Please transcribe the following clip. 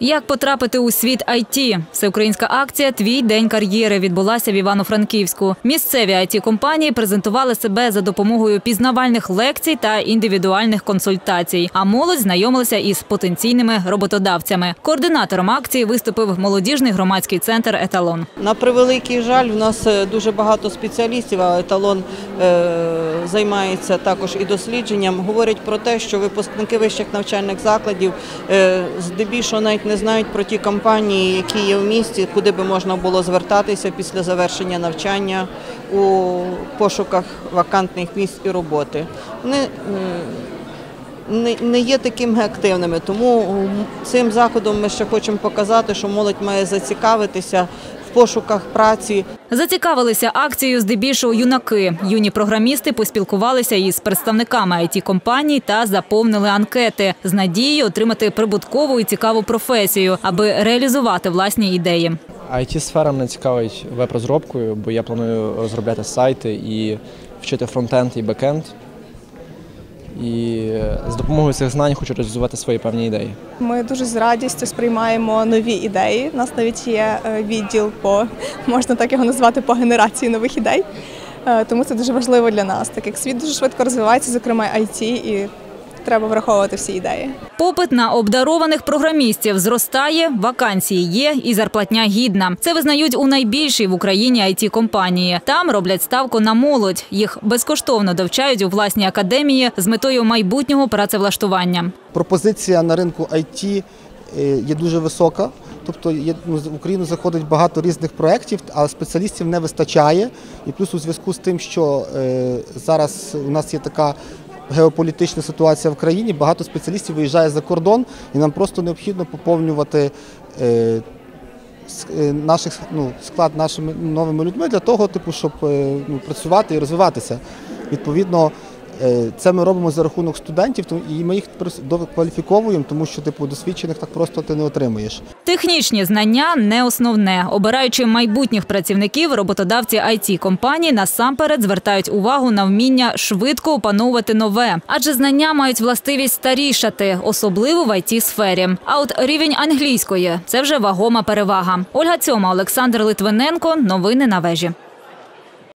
Як потрапити у світ IT? Всеукраїнська акція Твій день кар'єри відбулася в Івано-Франківську. Місцеві it компанії презентували себе за допомогою пізнавальних лекцій та індивідуальних консультацій. А молодь знайомилася із потенційними роботодавцями. Координатором акції виступив молодіжний громадський центр Еталон. На превеликий жаль, в нас е, дуже багато спеціалістів, а еталон е, займається також і дослідженням. Говорять про те, що випускники вищих навчальних закладів е, здебільшого навіть не знають про ті компанії, які є в місті, куди би можна було звертатися після завершення навчання у пошуках вакантних місць і роботи. Вони не, є такими активними. Тому цим заходом ми ще хочемо показати, що молодь має зацікавитися пошуках праці. Зацікавилися акцією здебільшого юнаки. Юні програмісти поспілкувалися із представниками it компаній та заповнили анкети з надією отримати прибуткову і цікаву професію, аби реалізувати власні ідеї. it сфера мене цікавить веб-розробкою, бо я планую розробляти сайти і вчити фронтенд і бекенд. І з допомогою цих знань хочу реалізувати свої певні ідеї. Ми дуже з радістю сприймаємо нові ідеї. У нас навіть є е, відділ по можна так його назвати по генерації нових ідей. Е, Тому це дуже важливо для нас, так як світ дуже швидко розвивається, зокрема IT, і треба враховувати всі ідеї. Попит на обдарованих програмістів зростає, вакансії є і зарплатня гідна. Це визнають у найбільшій в Україні it компанії. Там роблять ставку на молодь. Їх безкоштовно довчають у власній академії з метою майбутнього працевлаштування. пропозиція на ринку IT е, є дуже висока. Тобто ну, в Україну заходить багато різних проєктів, а спеціалістів не вистачає. І плюс у зв'язку з тим, що е, зараз у нас є така геополітична ситуація в країні, багато спеціалістів виїжджає за кордон, і нам просто необхідно поповнювати е, е, наших, ну, склад нашими новими людьми для того, типу, щоб е, ну, працювати і розвиватися. Відповідно, це ми робимо за рахунок студентів, і ми їх докваліфіковуємо, тому що типу, досвідчених так просто ти не отримуєш. Технічні знання не основне. Обираючи майбутніх працівників, роботодавці it компаній насамперед звертають увагу на вміння швидко опановувати нове, адже знання мають властивість старішати, особливо в it сфері. А от рівень англійської це вже вагома перевага. Ольга Цьома, Олександр Литвиненко. Новини на вежі.